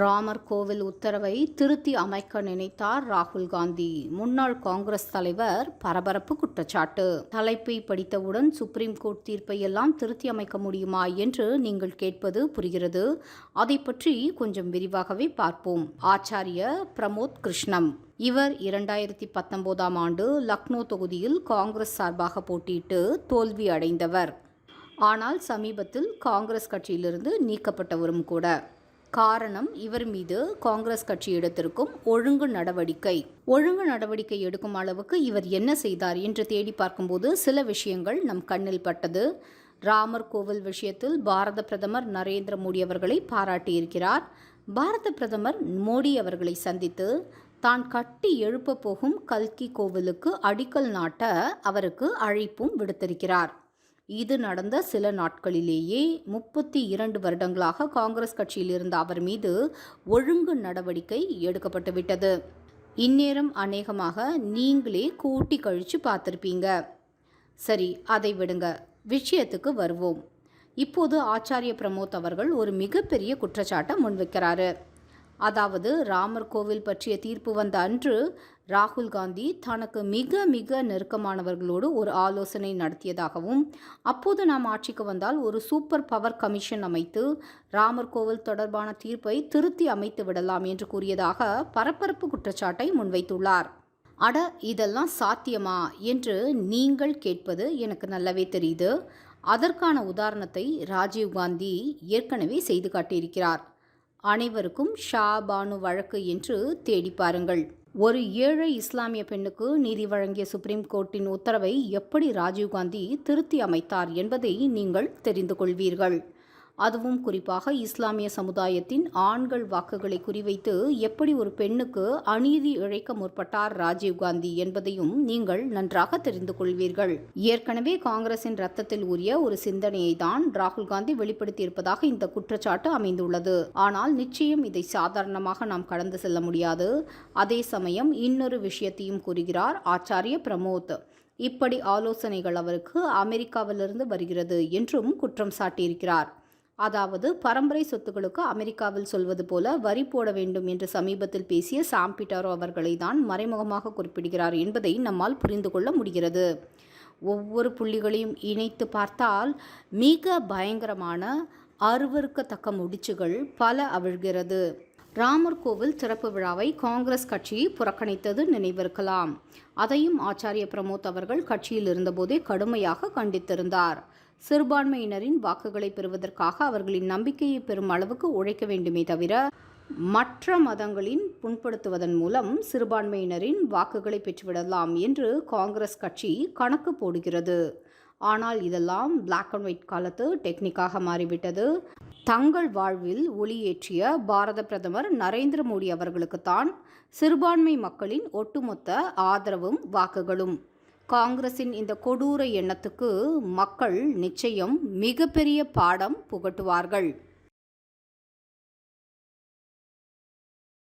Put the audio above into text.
ராமர் கோவில் உத்தரவை திருத்தி அமைக்க நினைத்தார் ராகுல் காந்தி. முன்னாள் காங்கிரஸ் தலைவர் பரபரப்பு குற்றச்சாட்டு. தலைப்பை படித்தவுடன் சுப்ரீம் கோர்ட் தீர்ப்பை எல்லாம் திருத்தி அமைக்க முடியுமா என்று நீங்கள் கேட்பது புரிகிறது. அதை பற்றி கொஞ்சம் விரிவாகவே பார்ப்போம். ஆச்சாரிய பிரமோத் கிருஷ்ணம். இவர் இரண்டாயிரத்தி பத்தொன்பதாம் ஆண்டு லக்னோ தொகுதியில் காங்கிரஸ் சார்பாக போட்டியிட்டு தோல்வி அடைந்தவர் ஆனால் சமீபத்தில் காங்கிரஸ் கட்சியிலிருந்து நீக்கப்பட்டவரும் கூட. காரணம் இவர் மீது காங்கிரஸ் கட்சி எடுத்திருக்கும் ஒழுங்கு நடவடிக்கை. ஒழுங்கு நடவடிக்கை எடுக்கும் அளவுக்கு இவர் என்ன செய்தார் என்று தேடி பார்க்கும்போது சில விஷயங்கள் நம் கண்ணில் பட்டது. ராமர் கோவில் விஷயத்தில் பாரத பிரதமர் நரேந்திர மோடி அவர்களை பாராட்டியிருக்கிறார். பாரத பிரதமர் மோடி அவர்களை சந்தித்து தான் கட்டி எழுப்ப போகும் கல்கி கோவிலுக்கு அடிக்கல் நாட்ட அவருக்கு அழைப்பும் விடுத்திருக்கிறார். இது நடந்த சில நாட்களிலேயே முப்பத்தி இரண்டு வருடங்களாக காங்கிரஸ் கட்சியில் இருந்த அவர் மீது ஒழுங்கு நடவடிக்கை எடுக்கப்பட்டு விட்டது இந்நேரம் அநேகமாக நீங்களே கூட்டி கழித்து பார்த்துருப்பீங்க. சரி அதை விடுங்க. விஷயத்துக்கு வருவோம். இப்போது ஆச்சாரிய பிரமோத் அவர்கள் ஒரு மிகப்பெரிய குற்றச்சாட்டை முன்வைக்கிறாரு. அதாவது ராமர் கோவில் பற்றிய தீர்ப்பு வந்த அன்று ராகுல் காந்தி தனக்கு மிக மிக நெருக்கமானவர்களோடு ஒரு ஆலோசனை நடத்தியதாகவும் அப்போது நாம் ஆட்சிக்கு வந்தால் ஒரு சூப்பர் பவர் கமிஷன் அமைத்து ராமர் கோவில் தொடர்பான தீர்ப்பை திருத்தி அமைத்து விடலாம் என்று கூறியதாக பரபரப்பு குற்றச்சாட்டை முன்வைத்துள்ளார். அட இதெல்லாம் சாத்தியமா? என்று நீங்கள் கேட்பது எனக்கு நல்லாவே தெரியுது. அதற்கான உதாரணத்தை ராஜீவ்காந்தி ஏற்கனவே செய்து காட்டியிருக்கிறார். அனைவருக்கும் ஷா பானு வழக்கு என்று தேடி பாருங்கள். ஒரு ஏழை இஸ்லாமிய பெண்ணுக்கு நீதி வழங்கிய சுப்ரீம் கோர்ட்டின் உத்தரவை எப்படி ராஜீவ்காந்தி திருத்தி அமைத்தார் என்பதை நீங்கள் தெரிந்து கொள்வீர்கள். அதுவும் குறிப்பாக இஸ்லாமிய சமுதாயத்தின் ஆண்கள் வாக்குகளை குறிவைத்து எப்படி ஒரு பெண்ணுக்கு அநீதி இழைக்க முற்பட்டார் ராஜீவ்காந்தி என்பதையும் நீங்கள் நன்றாக தெரிந்து கொள்வீர்கள். ஏற்கனவே காங்கிரசின் ரத்தத்தில் உரிய ஒரு சிந்தனையை தான் ராகுல் காந்தி வெளிப்படுத்தியிருப்பதாக இந்த குற்றச்சாட்டு அமைந்துள்ளது. ஆனால் நிச்சயம் இதை சாதாரணமாக நாம் கடந்து செல்ல முடியாது. அதே சமயம் இன்னொரு விஷயத்தையும் கூறுகிறார் ஆச்சாரிய பிரமோத். இப்படி ஆலோசனைகள் அவருக்கு அமெரிக்காவிலிருந்து வருகிறது என்றும் குற்றம் சாட்டியிருக்கிறார். அதாவது பரம்பரை சொத்துக்களுக்கு அமெரிக்காவில் சொல்வது போல வரி போட வேண்டும் என்று சமீபத்தில் பேசிய சாம் பிட்டாரோ அவர்களை தான் மறைமுகமாக குறிப்பிடுகிறார் என்பதை நம்மால் புரிந்து கொள்ள முடிகிறது. ஒவ்வொரு புள்ளிகளையும் இணைத்து பார்த்தால் மிக பயங்கரமான அருவருக்கத்தக்க முடிச்சுகள் பல அவிழ்கிறது. ராமர் கோவில் திறப்பு விழாவை காங்கிரஸ் கட்சி புறக்கணித்தது நினைவிருக்கலாம். அதையும் ஆச்சாரிய பிரமோத் அவர்கள் கட்சியில் இருந்தபோதே கடுமையாக கண்டித்திருந்தார். சிறுபான்மையினரின் வாக்குகளை பெறுவதற்காக அவர்களின் நம்பிக்கையை பெறும் அளவுக்கு உழைக்க வேண்டுமே தவிர மற்ற மதங்களின் புண்படுத்துவதன் மூலம் சிறுபான்மையினரின் வாக்குகளை பெற்றுவிடலாம் என்று காங்கிரஸ் கட்சி கணக்கு போடுகிறது. ஆனால் இதெல்லாம் பிளாக் அண்ட் ஒயிட் காலத்து டெக்னிக்காக மாறிவிட்டது. தங்கள் வாழ்வில் ஒளியேற்றிய பாரத பிரதமர் நரேந்திர மோடி அவர்களுக்குத்தான் சிறுபான்மை மக்களின் ஒட்டுமொத்த ஆதரவும் வாக்குகளும். காங்கிரசின் இந்த கொடூர எண்ணத்துக்கு மக்கள் நிச்சயம் மிகப்பெரிய பாடம் புகட்டுவார்கள்.